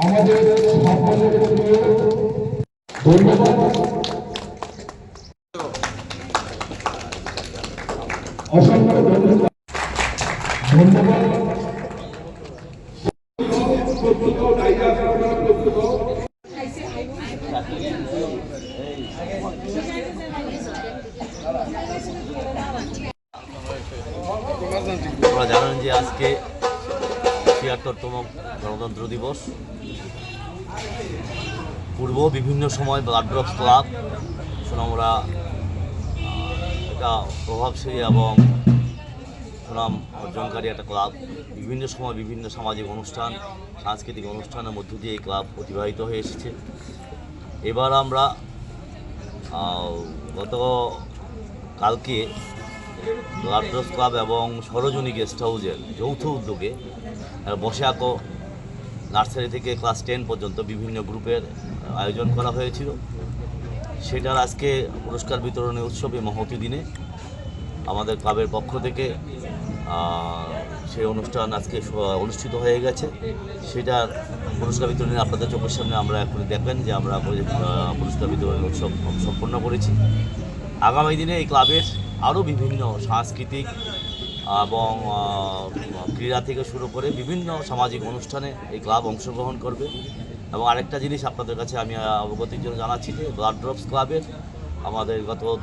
আমাদের ধন্যবাদ অসংখ্য ধন্যবাদ ধন্যবাদ আপনারা জানেন যে আজকে ছিয়াত্তরতম গণতন্ত্র দিবস। পূর্ব বিভিন্ন সময় ব্লাড ড্রপস ক্লাব সুনামরা একটা প্রভাবশালী এবং সুনাম অর্জনকারী একটা ক্লাব। বিভিন্ন সময় বিভিন্ন সামাজিক অনুষ্ঠান, সাংস্কৃতিক অনুষ্ঠানের মধ্য দিয়ে এই ক্লাব অতিবাহিত হয়ে এসেছে। এবার আমরা গত কালকে ব্লাডরস ক্লাব এবং সরোজনী গেস্ট হাউসের যৌথ উদ্যোগে বসে আঁকো। নার্সারি থেকে ক্লাস টেন পর্যন্ত বিভিন্ন গ্রুপের আয়োজন করা হয়েছিল। সেটার আজকে পুরস্কার বিতরণী উৎসবে মহতি দিনে। আমাদের ক্লাবের পক্ষ থেকে সেই অনুষ্ঠান আজকে অনুষ্ঠিত হয়ে গেছে। সেটার পুরস্কার বিতরণী আপনাদের চোখের সামনে আমরা এখন দেখবেন যে আমরা পুরস্কার বিতরণী উৎসব সম্পন্ন করেছি। আগামী দিনে এই ক্লাবের আরও বিভিন্ন সাংস্কৃতিক এবং ক্রীড়া থেকে শুরু করে বিভিন্ন সামাজিক অনুষ্ঠানে এই ক্লাব অংশগ্রহণ করবে। এবং আরেকটা জিনিস আপনাদের কাছে আমি অবগতির জন্য জানাচ্ছি যে ব্লাড ড্রপস ক্লাবের আমাদের গত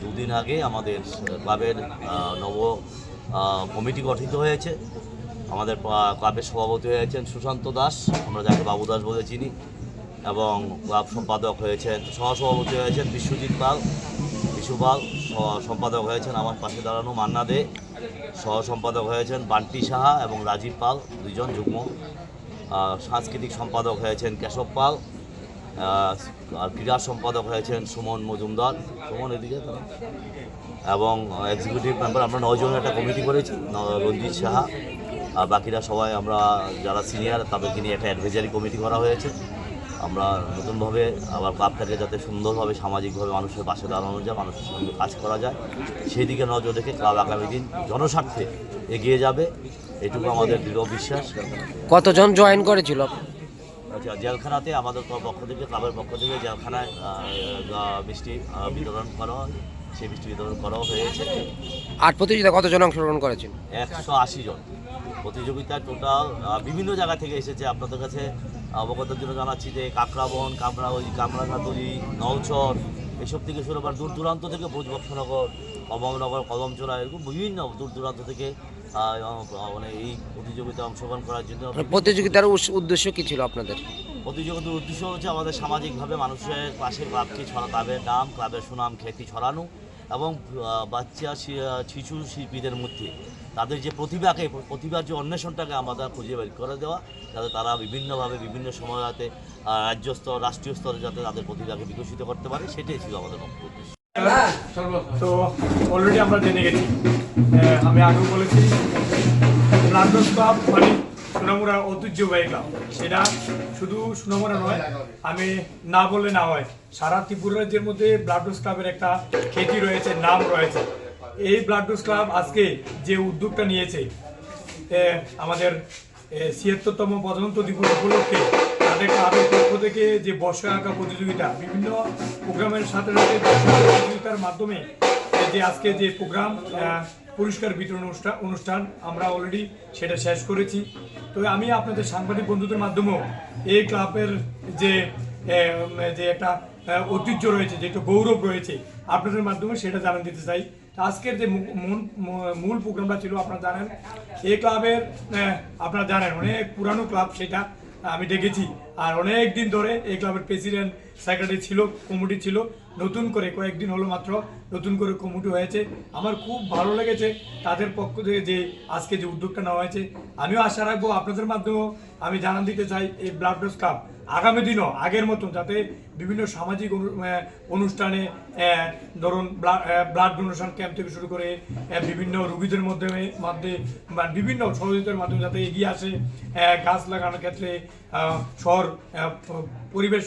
দুদিন আগে আমাদের ক্লাবের নব কমিটি গঠিত হয়েছে। আমাদের ক্লাবের সভাপতি হয়েছেন সুশান্ত দাস, আমরা যাকে বাবু দাস বলে চিনি। এবং ক্লাব সম্পাদক হয়েছেন, সহসভাপতি হয়েছেন বিশ্বজিৎ পাল, বিশু পাল। সহ- সম্পাদক হয়েছেন আমার পাশে দাঁড়ানো মান্না দে সহ সম্পাদক হয়েছেন বান্টি সাহা এবং রাজীব পাল দুজন যুগ্ম। সাংস্কৃতিক সম্পাদক হয়েছেন কেশব পাল আর ক্রীড়া সম্পাদক হয়েছেন সুমন মজুমদার। সুমন, এদিকে এবং এক্সিকিউটিভ মেম্বার আমরা নয়জনের একটা কমিটি করেছি রঞ্জিত সাহা। আর বাকিরা সবাই আমরা যারা সিনিয়র তাদেরকে নিয়ে একটা অ্যাডভাইজারি কমিটি করা হয়েছে। আমরা নতুনভাবে আবার ক্লাবটাকে যাতে সুন্দরভাবে সামাজিকভাবে মানুষের পাশে দাঁড়ানো যায় মানুষের সঙ্গে কাজ করা যায় সেই দিকে নজর রেখে ক্লাব আগামী দিন জনস্বার্থে এগিয়ে যাবে। এটুকু আমাদের দৃঢ় বিশ্বাস। কতজন জয়েন করেছিল? আচ্ছা জেলখানাতে আমাদের পক্ষ থেকে ক্লাবের পক্ষ থেকে জেলখানায় মিষ্টি বিতরণ করা হয়। সেই বিতরণ করাও হয়েছে। আট প্রতিযোগিতা কতজন অংশগ্রহণ করেছিল একশো আশি জন। প্রতিযোগিতা টোটাল বিভিন্ন জায়গা থেকে এসেছে। আপনাদের কাছে অবগতের জন্য জানাচ্ছি যে কাকরাবন কামরা ওই কামরাঘাতুরি নলচর এসব থেকে শুরু করে দূর দূরান্ত থেকে ভোজবক্সনগর কমলনগর কদমচোরা এরকম বিভিন্ন দূর দূরান্ত থেকে মানে এই প্রতিযোগিতায় অংশগ্রহণ করার জন্য প্রতিযোগিতার উদ্দেশ্য কি ছিল আপনাদের? প্রতিযোগিতার উদ্দেশ্য হচ্ছে আমাদের সামাজিকভাবে মানুষের পাশে ক্লাবকে ছড়া ক্লাবের নাম ক্লাবের সুনাম খ্যাতি ছড়ানো এবং বাচ্চা শিশু শিল্পীদের মধ্যে তাদের যে প্রতিভাকে প্রতিভার যে অন্বেষণটাকে আমাদের খুঁজে বের করে দেওয়া যাতে তারা বিভিন্নভাবে বিভিন্ন সময় আহ, রাজ্য স্তর রাষ্ট্রীয় স্তরে যাতে তাদের প্রতিভাকে বিকশিত করতে পারে সেটাই ছিল আমাদের উদ্দেশ্য। তো অলরেডি আমরা জেনে গেছি। আমি আগেও বলেছি ক্লাব মানে সোনামুড়া ঐতিহ্যবাহী ক্লাব সেটা শুধু সোনামুড়া নয়, আমি না বললে না হয়, সারা ত্রিপুরা রাজ্যের মধ্যে ব্লাডস ক্লাবের একটা খ্যাতি রয়েছে, নাম রয়েছে। এই ব্লাডস ক্লাব আজকে যে উদ্যোগটা নিয়েছে আমাদের ছিয়াত্তরতম প্রজাতন্ত্র দিবস উপলক্ষে তাদের ক্লাবের পক্ষ থেকে যে বর্ষা আঁকা প্রতিযোগিতা, বিভিন্ন প্রোগ্রামের সাথে সাথে প্রতিযোগিতার মাধ্যমে যে আজকে যে প্রোগ্রাম পুরস্কার বিতরণ অনুষ্ঠান আমরা অলরেডি সেটা শেষ করেছি। তো আমি আপনাদের সাংবাদিক বন্ধুদের মাধ্যমেও এই ক্লাবের যে যে একটা ঐতিহ্য রয়েছে, যে একটা গৌরব রয়েছে, আপনাদের মাধ্যমে সেটা জানান দিতে চাই। আজকের যে মূল প্রোগ্রামটা ছিল, আপনারা জানেন, এই ক্লাবের আপনারা জানেন, অনেক পুরানো ক্লাব সেটা আমি দেখেছি আর অনেক দিন ধরে এই ক্লাবের প্রেসিডেন্ট সেক্রেটারি ছিল, কমিটি ছিল। নতুন করে কয়েকদিন হলো মাত্র নতুন করে কমিটি হয়েছে। আমার খুব ভালো লেগেছে তাদের পক্ষ থেকে যে আজকে যে উদ্যোগটা নেওয়া হয়েছে। আমিও আশা রাখব আপনাদের মাধ্যমেও আমি জানান দিতে চাই এই ব্লাড ডোজ ক্লাব আগামী দিনও আগের মতন যাতে বিভিন্ন সামাজিক অনু- অনুষ্ঠানে ধরুন ব্লাড ডোনেশন ক্যাম্প থেকে শুরু করে বিভিন্ন রুগীদের মাধ্যমে মধ্যে, বা বিভিন্ন সহযোগিতার মাধ্যমে যাতে এগিয়ে আসে গাছ লাগানোর ক্ষেত্রে শহর পরিবেশ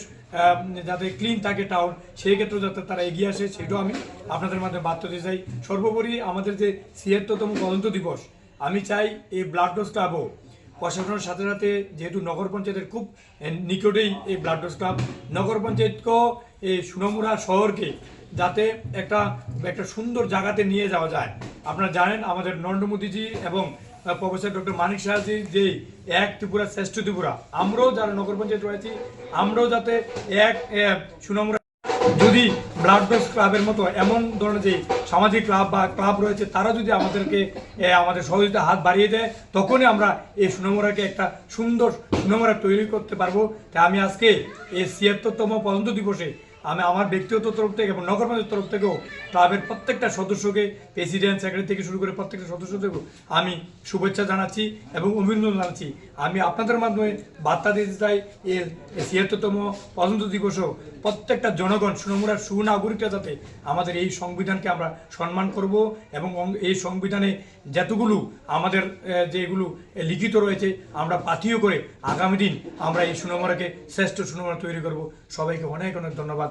যাতে ক্লিন থাকে টাউন সেই ক্ষেত্রেও যাতে তারা এগিয়ে আসে, সেটাও আমি আপনাদের মাধ্যমে বার্তা দিতে চাই। সর্বোপরি আমাদের যে ছিয়াত্তরতম তদন্ত দিবস, আমি চাই এই ব্লাড ডোজ ক্লাবও প্রশাসনের সাথে সাথে যেহেতু নগর পঞ্চায়েতের খুব নিকটেই এই ব্লাড ডোজ ক্লাব নগর পঞ্চায়েতকেও এই সুনমুরা শহরকে যাতে একটা একটা সুন্দর জায়গাতে নিয়ে যাওয়া যায়। আপনারা জানেন আমাদের নরেন্দ্র মোদীজি এবং প্রফেসর ডক্টর মানিক শাহজি যে এক ত্রিপুরা, শ্রেষ্ঠ ত্রিপুরা। আমরাও যারা নগর পঞ্চায়েত রয়েছি, আমরাও যাতে এক সুনমুরা যদি ব্লাড ডোজ ক্লাবের মতো এমন ধরনের যে সামাজিক ক্লাব বা ক্লাব রয়েছে, তারা যদি আমাদেরকে আমাদের সহযোগিতা হাত বাড়িয়ে দেয়, তখনই আমরা এই সুনমরাকে একটা সুন্দর সুনমরা তৈরি করতে পারব। তাই আমি আজকে এই ছিয়াত্তরতম পদন্ত দিবসে আমি আমার ব্যক্তিগত তরফ থেকে এবং নগর পঞ্চায়েত তরফ থেকেও ক্লাবের প্রত্যেকটা সদস্যকে প্রেসিডেন্ট সেক্রেটারি থেকে শুরু করে প্রত্যেকটা সদস্য থেকেও আমি শুভেচ্ছা জানাচ্ছি এবং অভিনন্দন জানাচ্ছি। আমি আপনাদের মাধ্যমে বার্তা দিতে চাই এর ছিয়াত্তরতম পর্যন্ত দিবসও প্রত্যেকটা জনগণ সুনমুরার সুনাগরিকরা যাতে আমাদের এই সংবিধানকে আমরা সম্মান করব এবং এই সংবিধানে যতগুলো আমাদের যেগুলো লিখিত রয়েছে, আমরা পাথিও করে আগামী দিন আমরা এই সুনমরাকে শ্রেষ্ঠ সুনমরা তৈরি করব। সবাইকে অনেক অনেক ধন্যবাদ।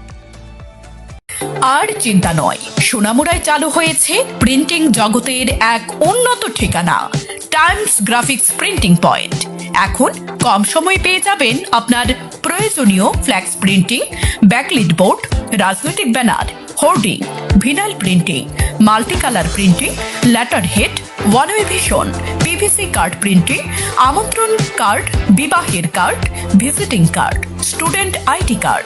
আর চিন্তা নয়। সোনামুড়ায় চালু হয়েছে প্রিন্টিং জগতের এক উন্নত ঠিকানা, টাইমস গ্রাফিক্স প্রিন্টিং পয়েন্ট। এখন কম সময় পেয়ে যাবেন আপনার প্রয়োজনীয় ফ্ল্যাক্স প্রিন্টিং, ব্যাকলিট বোর্ড, রাজনৈতিক banner, hoarding, vinyl printing multi colour printing, letter head one way vision, PVC card printing, আমন্ত্রণ কার্ড, বিবাহের card, visiting card, student ID card.